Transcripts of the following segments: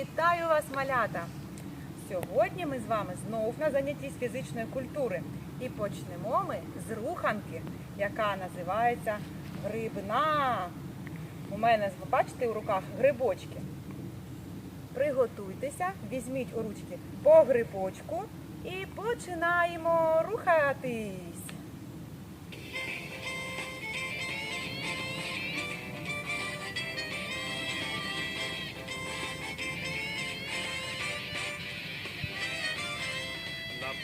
Вітаю вас, малята! Сьогодні ми з вами знов на занятті з фізичної культури. І почнемо ми з руханки, яка називається грибна. У мене, бачите, у руках грибочки. Приготуйтеся, візьміть у ручки по грибочку і починаємо рухатись.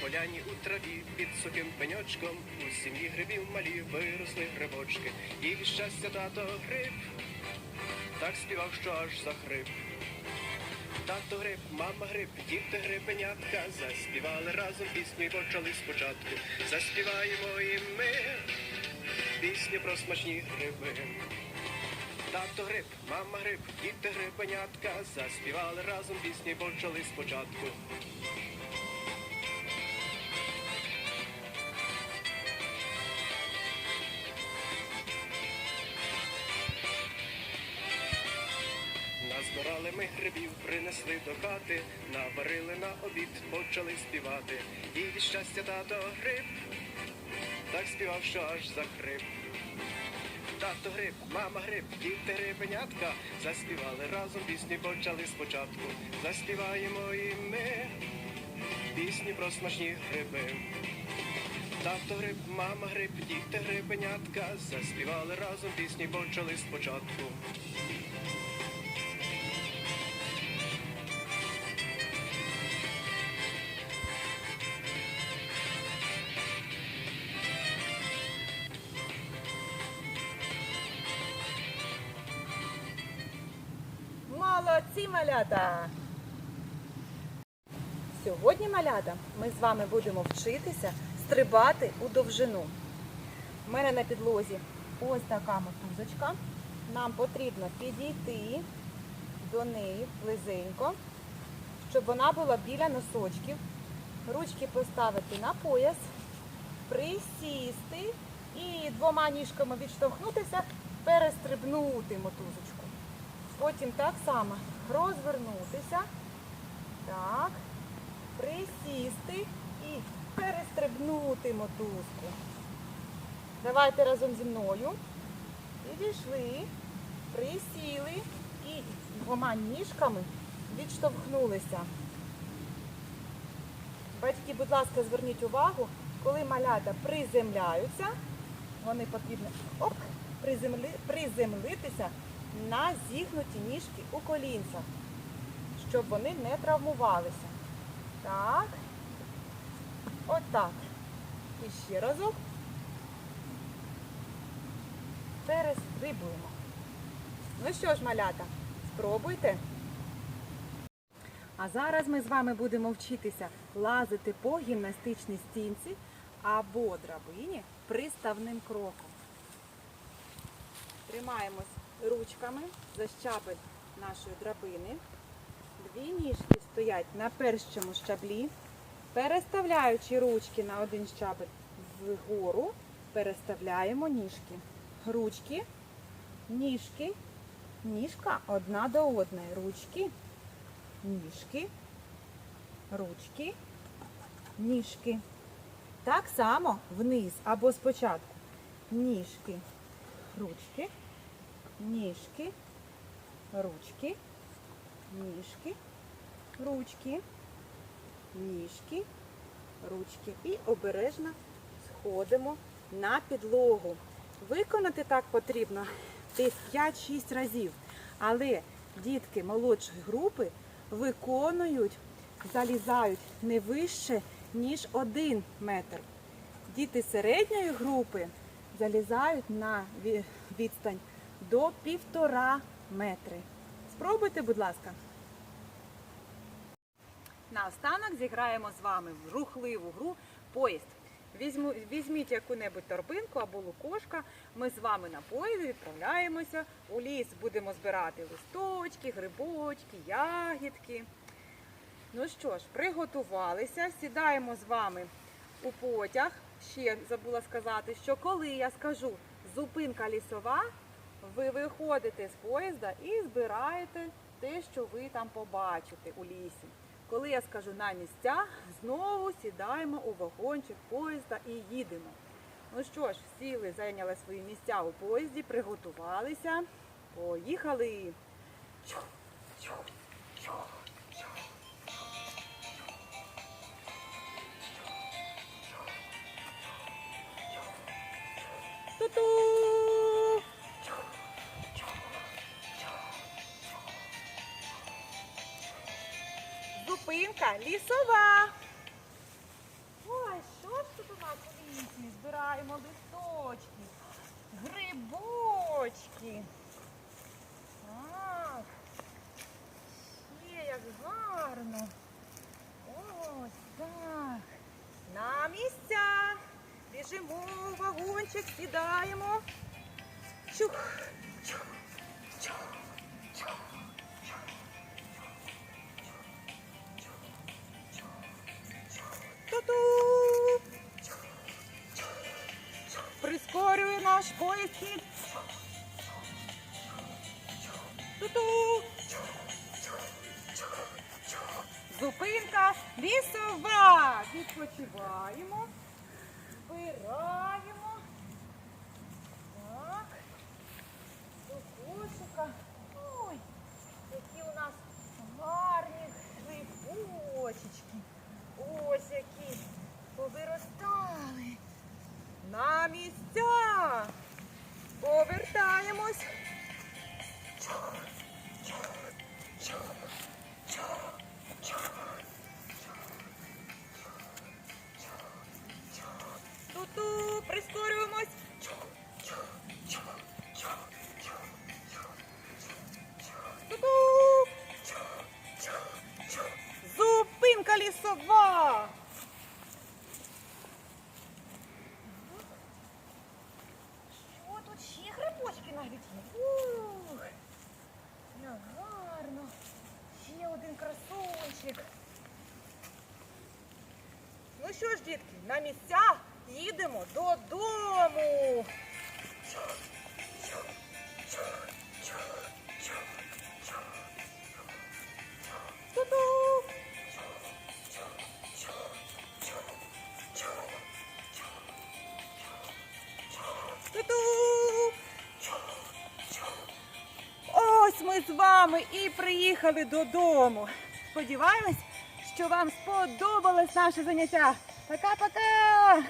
Поляні у траві під сухим пеньочком у сім'ї грибів малі виросли грибочки. І від щастя тато гриб, так співав, що аж захрип. Тато гриб, мама гриб, діти грибенятка заспівали разом пісню і почали спочатку. Заспіваємо і ми пісню про смачні гриби. Тато гриб, мама гриб, діти грибенятка заспівали разом пісню і почали спочатку. Ми грибів, принесли до хати, наварили на обід, почали співати. І від щастя тато гриб, так співав, що аж захрип. Тато гриб, мама гриб, діти грибенятка, заспівали разом пісні, почали спочатку. Заспіваємо і ми пісні про смачні гриби. Тато гриб, мама гриб, діти грибенятка, заспівали разом пісні, почали спочатку. Молодці, малята! Сьогодні, малята, ми з вами будемо вчитися стрибати у довжину. У мене на підлозі ось така мотузочка. Нам потрібно підійти до неї близенько, щоб вона була біля носочків. Ручки поставити на пояс, присісти і двома ніжками відштовхнутися, перестрибнути мотузочку. Потім так само розвернутися. Так. Присісти і перестрибнути мотузку. Давайте разом зі мною. Підійшли, присіли і двома ніжками відштовхнулися. Батьки, будь ласка, зверніть увагу, коли малята приземляються, вони потрібно оп, приземли, приземлитися на зігнуті ніжки у колінцях, щоб вони не травмувалися. Так. Отак. І ще разок. Перестрибуємо. Ну що ж, малята, спробуйте. А зараз ми з вами будемо вчитися лазити по гімнастичній стінці або драбині приставним кроком. Тримаємось ручками за щабель нашої драбини. Дві ніжки стоять на першому щаблі, переставляючи ручки на один щабель вгору, переставляємо ніжки. Ручки, ніжки, ніжка одна до одної. Ручки, ніжки, ручки, ніжки. Так само вниз або спочатку. Ніжки, ручки, ніжки, ручки, ніжки, ручки, ніжки, ручки. І обережно сходимо на підлогу. Виконати так потрібно десь 5-6 разів. Але дітки молодшої групи виконують, залізають не вище, ніж 1 метр. Діти середньої групи залізають на відстань до півтора метри. Спробуйте, будь ласка. Наостанок зіграємо з вами в рухливу гру поїзд. Візьму, візьміть яку-небудь торбинку або лукошка. Ми з вами на поїзді відправляємося у ліс. Будемо збирати листочки, грибочки, ягідки. Ну що ж, приготувалися, сідаємо з вами у потяг. Ще забула сказати, що коли я скажу зупинка лісова, ви виходите з поїзда і збираєте те, що ви там побачите у лісі. Коли я скажу на місця, знову сідаємо у вагончик поїзда і їдемо. Ну що ж, сіли, зайняли свої місця у поїзді, приготувалися. Поїхали. Ту-ту! Зупинка лісова. Ой, що ж тут у нас у лісі? Збираємо листочки, грибочки. Так. Ще як гарно. Ось так. На місця. Біжимо в вагончик, сідаємо. Чух, чух, чух, чух. Прискорює наш поїзд. Ту-ту! Зупинка лісова. Відпочиваємо. Збираємо. Так. До кошика. Ой, які у нас гарні грибочечки. Ось які повиростали. На місця. Повертаємось. Ту-ту, Ну що ж, дітки, на місця їдемо додому. Ось ми з вами і приїхали додому. Сподіваємось, що вам сподобалось наше заняття. Пока-пока!